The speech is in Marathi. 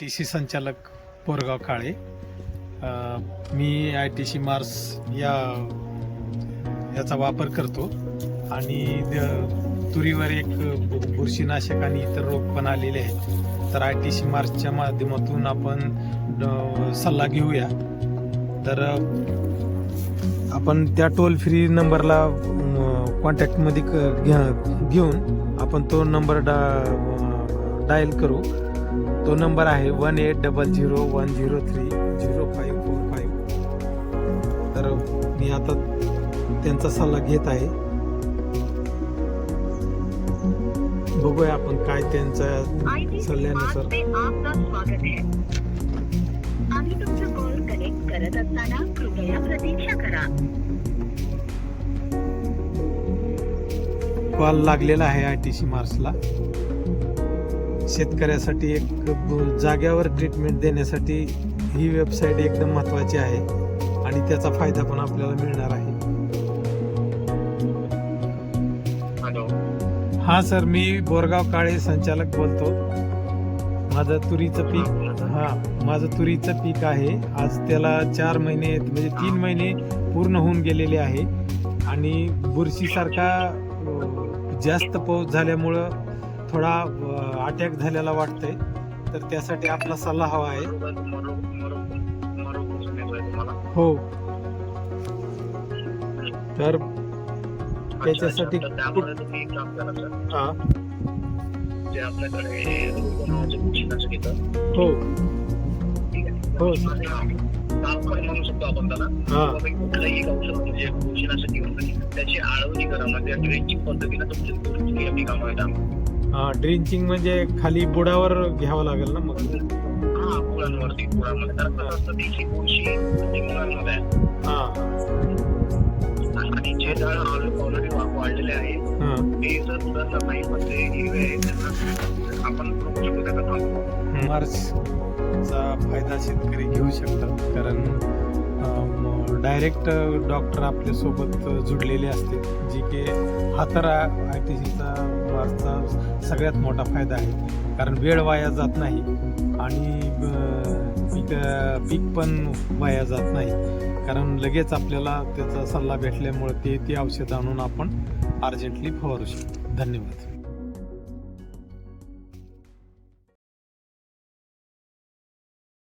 टी सी संचालक पोरगाव काळे. मी आय टी सी मार्स या याचा वापर करतो. आणि द- तुरीवर एक बुरशीनाशक आणि इतर रोग पण आलेले आहेत. तर आय टी सी मार्सच्या माध्यमातून आपण सल्ला घेऊया. तर आपण त्या टोल फ्री नंबरला कॉन्टॅक्टमध्ये क- घ्या- घेऊन आपण तो नंबर डा डायल करू. तो नंबर आहे one eight double zero one zero three zero five four five. तर मी आता त्यांचा सल्ला घेत आहे. बघूया आपण काय त्यांचा आयटी सल्ल्यानुसार. है. आम्ही तुमचा कॉल कनेक्ट करत असताना कृपया प्रतीक्षा करा. कॉल लागलेला आहे आय टी सी मार्सला शेतकऱ्यासाठी एक जाग्यावर ट्रीटमेंट देण्यासाठी ही वेबसाईट एकदम महत्त्वाची आहे आणि त्याचा फायदा पण आपल्याला मिळणार आहे. हा सर मी बोरगाव काळे संचालक बोलतो. माझं तुरीचं पीक हा माझं तुरीचं पीक आहे. आज त्याला चार महिने म्हणजे तीन महिने पूर्ण होऊन गेलेले आहे. आणि बुरशीसारखा जास्त पाऊस झाल्यामुळं थोडा अटॅक झालेला वाटतंय. तर त्यासाठी आपला सल्ला हवा आहे? हो. तर त्याच्यासाठी हा. हो हो. हा. म्हणजे त्याची आळवणी करा. म्हणजे पद्धतीने तुमची. हा ड्रिंचिंग म्हणजे खाली बुडावर घ्यावं लागेल ना मग हा मुळांवरती मुळांमध्ये कारण कसं असतं ती बुरशी ती मुळांमध्ये आहे. हा आणि जे झाड ऑलरेडी वाढलेले आहे हा ते जर जर नाही पण ते हिरवे आहे त्यांना आपण रोखू शकतो त्याचा थांबवू. मार्चचा फायदा शेतकरी घेऊ शकतात कारण डायरेक्ट डॉक्टर आपल्यासोबत जुडलेले असते जी की हा तर आय टी सीचा सगळ्यात मोठा फायदा आहे. कारण वेळ वाया जात नाही आणि पीक पीक पण वाया जात नाही. कारण लगेच आपल्याला त्याचा सल्ला भेटल्यामुळे ते ती औषध आणून आपण अर्जंटली फवारू शकतो. धन्यवाद.